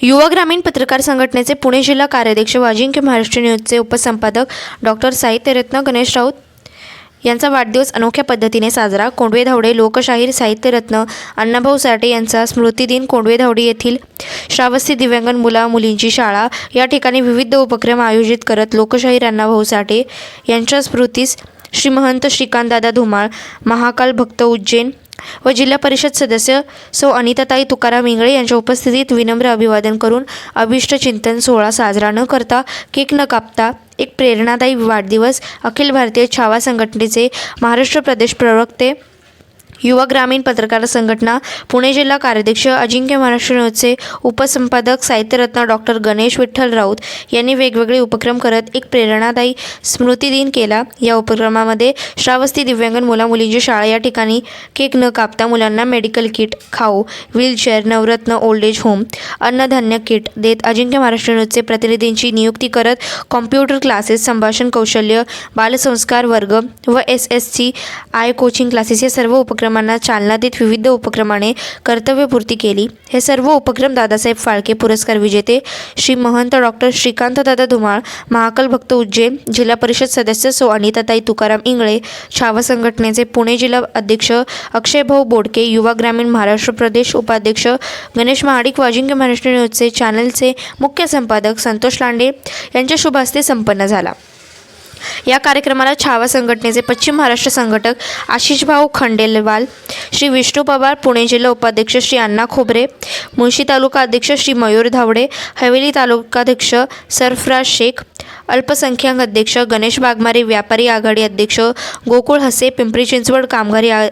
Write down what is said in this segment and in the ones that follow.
युवा ग्रामीण पत्रकार संघटनेचे पुणे जिल्हा कार्याध्यक्ष व अजिंक्य महाराष्ट्र न्यूजचे उपसंपादक डॉक्टर साहित्यरत्न गणेश राऊत यांचा वाढदिवस अनोख्या पद्धतीने साजरा. कोंडवे धावडे लोकशाहीर साहित्यरत्न अण्णाभाऊ साठे यांचा स्मृतिदिन कोंडवे धावडे येथील श्रावस्ती दिव्यांगन मुला मुलींची शाळा या ठिकाणी विविध उपक्रम आयोजित करत लोकशाहीर अण्णाभाऊ साठे यांच्या स्मृतीस श्री महंत श्रीकांतदादा धुमाळ महाकाल भक्त उज्जैन व जिल्हा परिषद सदस्य सौ अनिताताई तुकाराम इंगळे यांच्या उपस्थितीत विनम्र अभिवादन करून अभिष्ट चिंतन सोहळा साजरा न करता केक न कापता एक प्रेरणादायी वाढदिवस अखिल भारतीय छावा संघटनेचे महाराष्ट्र प्रदेश प्रवक्ते युवा ग्रामीण पत्रकार संघटना पुणे जिल्हा कार्याध्यक्ष अजिंक्य महाराष्ट्र न्यूजचे उपसंपादक साहित्यरत्न डॉक्टर गणेश विठ्ठल राऊत यांनी वेगवेगळे उपक्रम करत एक प्रेरणादायी स्मृतिदिन केला. या उपक्रमामध्ये श्रावस्ती दिव्यांगन मुला मुलींची शाळा या ठिकाणी केक न कापता मुलांना मेडिकल किट खाऊ wheelchair Navratna old age home अन्नधान्य किट देत अजिंक्य महाराष्ट्र न्यूजचे प्रतिनिधींची नियुक्ती करत कॉम्प्युटर क्लासेस संभाषण कौशल्य बालसंस्कार वर्ग व S S C I coaching classes या सर्व उपक्रम उपक्रमांना चालना देत विविध उपक्रमाने कर्तव्यपूर्ती केली. हे सर्व उपक्रम दादासाहेब फाळके पुरस्कार विजेते श्री महंत डॉक्टर श्रीकांतदादा धुमाळ महाकाल भक्त उज्जैन जिल्हा परिषद सदस्य सो अनिताताई तुकाराम इंगळे छावा संघटनेचे पुणे जिल्हा अध्यक्ष अक्षयभाऊ बोडके युवा ग्रामीण महाराष्ट्र प्रदेश उपाध्यक्ष गणेश महाडिक वाजिंक्य महाराष्ट्र न्यूजचे चॅनलचे मुख्य संपादक संतोष लांडे यांच्या शुभ हस्ते संपन्न झाला. या कार्यक्रमाला छावा संघटनेचे पश्चिम महाराष्ट्र संघटक आशिषभाऊ खंडेलवाल श्री विष्णू पवार पुणे जिल्हा उपाध्यक्ष श्री अण्णा खोबरे मुळशी तालुका अध्यक्ष श्री मयूर धावडे हवेली तालुकाध्यक्ष सरफराज शेख अल्पसंख्याक अध्यक्ष गणेश वाघमारे व्यापारी आघाडी अध्यक्ष गोकुळ हसे पिंपरी चिंचवड कामगारी आ-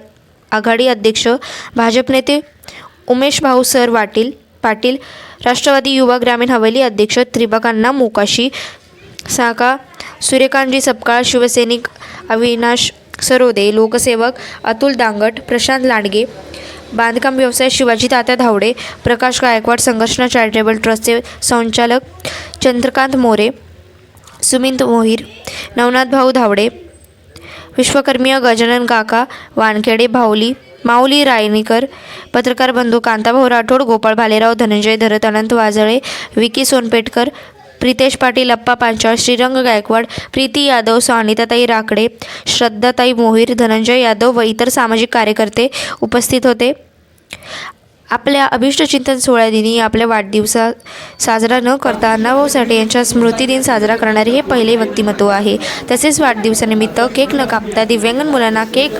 आघाडी अध्यक्ष भाजप नेते उमेश भाऊ सर वाटील पाटील राष्ट्रवादी युवा ग्रामीण हवेली अध्यक्ष त्रिबकांना मोकाशी साका सूर्यकांतजी सपकाळ शिवसैनिक अविनाश सरोदे लोकसेवक अतुल दांगट प्रशांत लांडगे बांधकाम व्यवसाय शिवाजी तात्या धावडे प्रकाश गायकवाड संघर्षणा चॅरिटेबल ट्रस्टचे संचालक चंद्रकांत मोरे सुमित मोहीर नवनाथ भाऊ धावडे विश्वकर्मीय गजानन काका वानखेडे भाऊली माऊली रायनीकर पत्रकार बंधू कांताभाऊ राठोड गोपाळ भालेराव धनंजय धरत अनंत वाजळे विकी सोनपेटकर प्रितेश पाटील अप्पा पांचाळ श्रीरंग गायकवाड प्रीती यादव स्वानिताताई राकडे श्रद्धाताई मोहीर धनंजय यादव व इतर सामाजिक कार्यकर्ते उपस्थित होते. आपल्या अभिष्टचिंतन सोहळ्यादिनी आपल्या वाढदिवसा साजरा न करता अण्णाभाऊ साठे यांच्या स्मृतिदिन साजरा करणारे हे पहिले व्यक्तिमत्व आहे. तसेच वाढदिवसानिमित्त केक न कापता दिव्यांगन मुलांना केक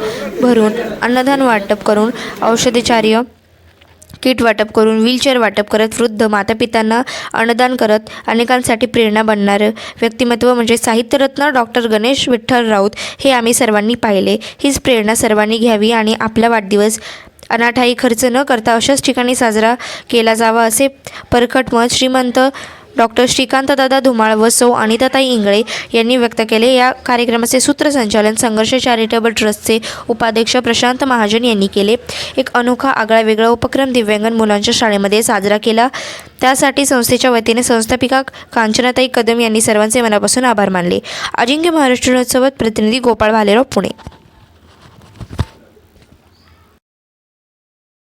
भरून अन्नधान वाटप करून औषधेचार्य किट वाटप करून व्हीलचेअर वाटप करत वृद्ध मातापित्यांना अन्नदान करत अनेकांसाठी प्रेरणा बनणारं. व्यक्तिमत्व म्हणजे साहित्यरत्न डॉक्टर गणेश विठ्ठल राऊत हे आम्ही सर्वांनी पाहिले. हीच प्रेरणा सर्वांनी घ्यावी आणि आपला वाढदिवस अनाठाई खर्च न करता अशाच ठिकाणी साजरा केला जावा असे परखट मत श्रीमंत डॉक्टर श्रीकांतदादा धुमाळ व सौ अनिताताई इंगळे यांनी व्यक्त केले. या कार्यक्रमाचे सूत्रसंचालन संघर्ष चॅरिटेबल ट्रस्टचे उपाध्यक्ष प्रशांत महाजन यांनी केले. एक अनोखा आगळा वेगळा उपक्रम दिव्यांगन मुलांच्या शाळेमध्ये साजरा केला. त्यासाठी संस्थेच्या वतीने संस्थापिका कांचनाताई कदम यांनी सर्वांचे मनापासून आभार मानले. अजिंक्य महाराष्ट्र प्रतिनिधी गोपाळ भालेराव पुणे.